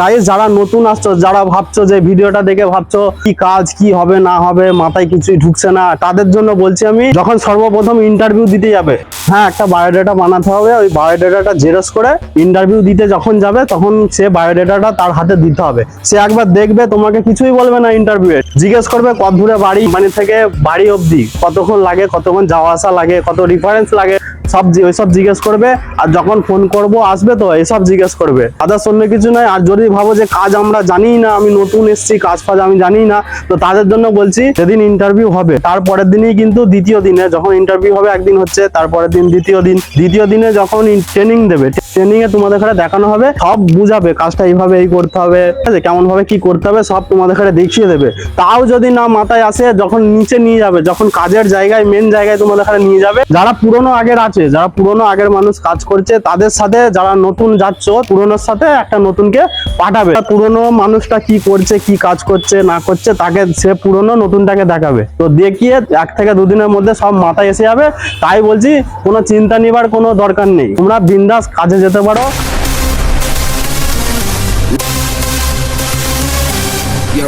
তাই যারা নতুন আসছো, যারা ভাবছ যে ভিডিওটা দেখে ভাবছ কি কাজ, কি হবে, না হবে, মাথায় কিছুই ঢুকছে না, তাদের জন্য বলছি আমি, যখন সর্বপ্রথম ইন্টারভিউ দিতে যাবে হ্যাঁ একটা বায়োডাটা বানাতে হবে, ওই বায়োডাটাটা জেরক্স করে ইন্টারভিউ দিতে যখন যাবে, তখন সে বায়োডাটাটা তার হাতে দিতে হবে। সে একবার দেখবে, তোমাকে কিছুই বলবে না ইন্টারভিউ জিজ্ঞেস করবে, কত দূরে বাড়ি মানে থেকে বাড়ি অবধি, কতক্ষণ লাগে, কতক্ষণ যাওয়া আসা লাগে, কত রিফারেন্স লাগে সব ওইসব জিজ্ঞেস করবে, আর যখন ফোন করব, আসবে তো এসব জিজ্ঞেস করবে। আদার্স অন্য কিছু নয়, আর যদি ভাবো যে কাজ আমরা জানি না, আমি নতুন এসেছি, কাজ ফাজ আমি জানি না, তো তাদের জন্য বলছি যেদিন ইন্টারভিউ হবে। তারপরের দিনই কিন্তু দ্বিতীয় দিনে যখন ইন্টারভিউ হবে, একদিন হচ্ছে, তারপরের দিন দ্বিতীয় দিন। দ্বিতীয় দিনে যখন ট্রেনিং দেবে ট্রেনিং এ তোমাদের এখানে দেখানো হবে, সব বুঝাবে, কাজটা এইভাবে এই করতে হবে, ঠিক আছে কেমন ভাবে কি করতে হবে, সব তোমাদের এখানে দেখিয়ে দেবে। তাও যদি না মাথায় আসে, যখন নিচে নিয়ে যাবে, যখন কাজের জায়গায় মেন জায়গায় তোমাদের এখানে নিয়ে যাবে, যারা পুরনো আগের আছে যারা পুরনো আগের মানুষ কাজ করছে, তাদের সাথে যারা নতুন যাচ্ছ, পুরনোর সাথে একটা নতুনকে পাঠাবে। পুরনো মানুষটা কি করছে, কি কাজ করছে, না করছে, তাকে সে পুরনো নতুনটাকে দেখাবে। তো দেখিয়ে এক থেকে দুদিনের মধ্যে সব মাথায় এসে যাবে। তাই বলছি, কোনো চিন্তা নেবার কোনো দরকার নেই। তোমরা বিন্দাস কাজে যেতে পারো। You.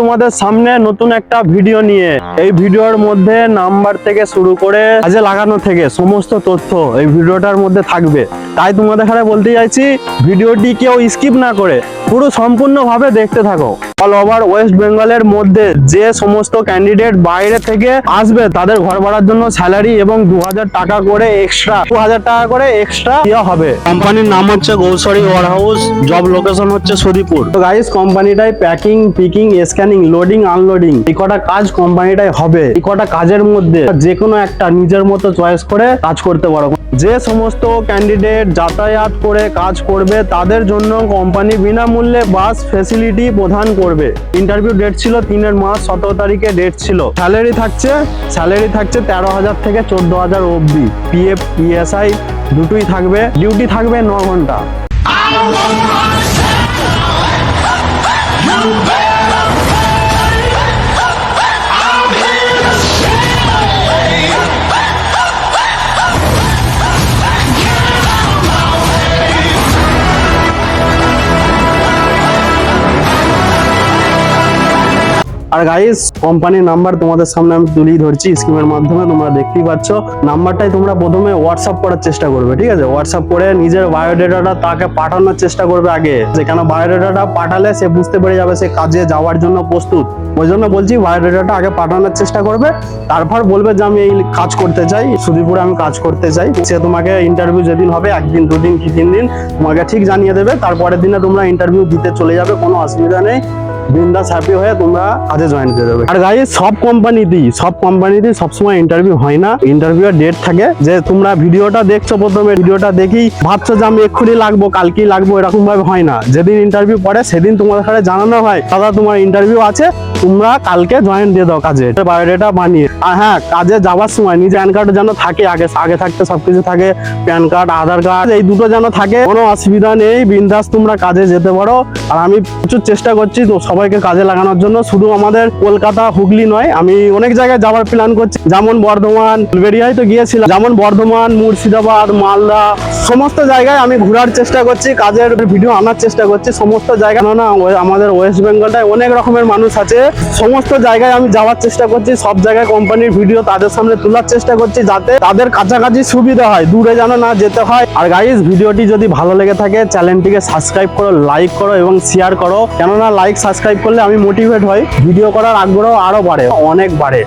তোমাদের সামনে নতুন একটা ভিডিও নিয়ে। এই ভিডিওর মধ্যে নাম্বার থেকে শুরু করে কাজে লাগানো থেকে সমস্ত তথ্য এই ভিডিওটার মধ্যে থাকবে। তাই তোমাদের এখানে বলতে চাইছি ভিডিওটি কেউ স্কিপ না করে। পুরো সম্পূর্ণভাবে দেখতে থাকো। অল ওভার ওয়েস্ট বেঙ্গলের মধ্যে যে সমস্ত ক্যান্ডিডেট বাইরে থেকে আসবে, তাদের ঘর ভাড়ার জন্য স্যালারি এবং দু হাজার টাকা করে এক্সট্রা দু হাজার টাকা করে এক্সট্রা দেওয়া হবে। কোম্পানির নাম হচ্ছে গৌসরি ওয়ার হাউস জব লোকেশন হচ্ছে সুদীপুর তো guys কোম্পানিটাই packing picking scanning loading unloading এই কটা কাজ কোম্পানিটাই হবে। এই কটা কাজের মধ্যে যে কোনো একটা নিজের মতো চয়েস করে কাজ করতে পারো। যে সমস্ত ক্যান্ডিডেট যাতায়াত করে কাজ করবে, তাদের জন্য কোম্পানি বিনামূল্যে বাস ফেসিলিটি প্রদান করবে। ইন্টারভিউ ডেট ছিল তিনের মাস সতেরো তারিখে ডেট ছিল। স্যালারি থাকছে স্যালারি থাকছে তেরো হাজার থেকে চোদ্দ হাজার অবধি। পিএফ পিএসআই দুটোই থাকবে ডিউটি থাকবে ন ঘণ্টা। আর গাইস কোম্পানির নাম্বার তোমাদের সামনে আমি তুলেই ধরছি স্কিমের মাধ্যমে, তোমরা দেখতেই পাচ্ছ। নাম্বারটাই তোমরা প্রথমে হোয়াটসঅ্যাপ করার চেষ্টা করবে, ঠিক আছে? হোয়াটসঅ্যাপ করে নিজের বায়োডেটাটা তাকে পাঠানোর চেষ্টা করবে আগে। যে কেন বায়োডেটাটা পাঠালে সে বুঝতে পেরে যাবে সে কাজে যাওয়ার জন্য প্রস্তুত। ওই জন্য বলছি বায়োডেটাটা আগে পাঠানোর চেষ্টা করবে, তারপর বলবে যে আমি এই কাজ করতে চাই, সুদীপুরে আমি কাজ করতে চাই। সে তোমাকে ইন্টারভিউ যেদিন হবে, একদিন, দুদিন কি তিন দিন, তোমাকে ঠিক জানিয়ে দেবে। তারপরের দিনে তোমরা ইন্টারভিউ দিতে চলে যাবে, কোনো অসুবিধা নেই। বিন্দাস হ্যাপি হয়ে তোমরা কাজে জয়েন করে দেবে আর গাই সব কোম্পানিতেই সব কোম্পানিতেই সবসময় ইন্টারভিউ হয় না। ইন্টারভিউয়ের ডেট থাকে যে তোমরা ভিডিওটা দেখছ প্রথমে, ভিডিওটা দেখি, ভাবছ যে আমি এক্ষুনি লাগবো, কালকেই লাগবো এরকম ভাবে হয় না। যেদিন ইন্টারভিউ পড়ে, সেদিন তোমাদের সাথে জানানো হয়, দাদা তোমার ইন্টারভিউ আছে তোমরা কালকে জয়েন দিয়ে দাও কাজে। বায়োডেটা বানিয়ে। আর হ্যাঁ কাজে যাওয়ার সময় নিজে প্যান কার্ড যেন থাকে, আগে আগে থাকতে সবকিছু থাকে প্যান কার্ড আধার কার্ড এই দুটো যেন থাকে, কোনো অসুবিধা নেই, বিন্দাস তোমরা কাজে যেতে পারো। আর আমি প্রচুর চেষ্টা করছি সবাইকে কাজে লাগানোর জন্য, শুধু আমাদের কলকাতা, হুগলি নয়, আমি অনেক জায়গায় যাওয়ার প্ল্যান করছি। যেমন বর্ধমান বেরিয়ায় তো গিয়েছিলাম, যেমন বর্ধমান, মুর্শিদাবাদ, মালদা, সমস্ত জায়গায় আমি ঘোরার চেষ্টা করছি, কাজের ভিডিও আনার চেষ্টা করছি, সমস্ত জায়গা না আমাদের ওয়েস্ট বেঙ্গলটায় অনেক রকমের মানুষ আছে সমস্ত জায়গায় আমি যাওয়ার চেষ্টা করছি, সব জায়গায় কোম্পানির ভিডিও তাদের সামনে তোলার চেষ্টা করছি যাতে তাদের কাছাকাছি সুবিধা হয়, দূরে যেন না যেতে হয়। আর গাইজ ভিডিওটি যদি ভালো লেগে থাকে চ্যানেলটিকে সাবস্ক্রাইব করো লাইক করো এবং শেয়ার করো। কেননা লাইক সাবস্ক্রাইব করলে আমি মোটিভেট হই। ভিডিও করার আগ্রহ আরও বাড়ে, অনেক বাড়ে।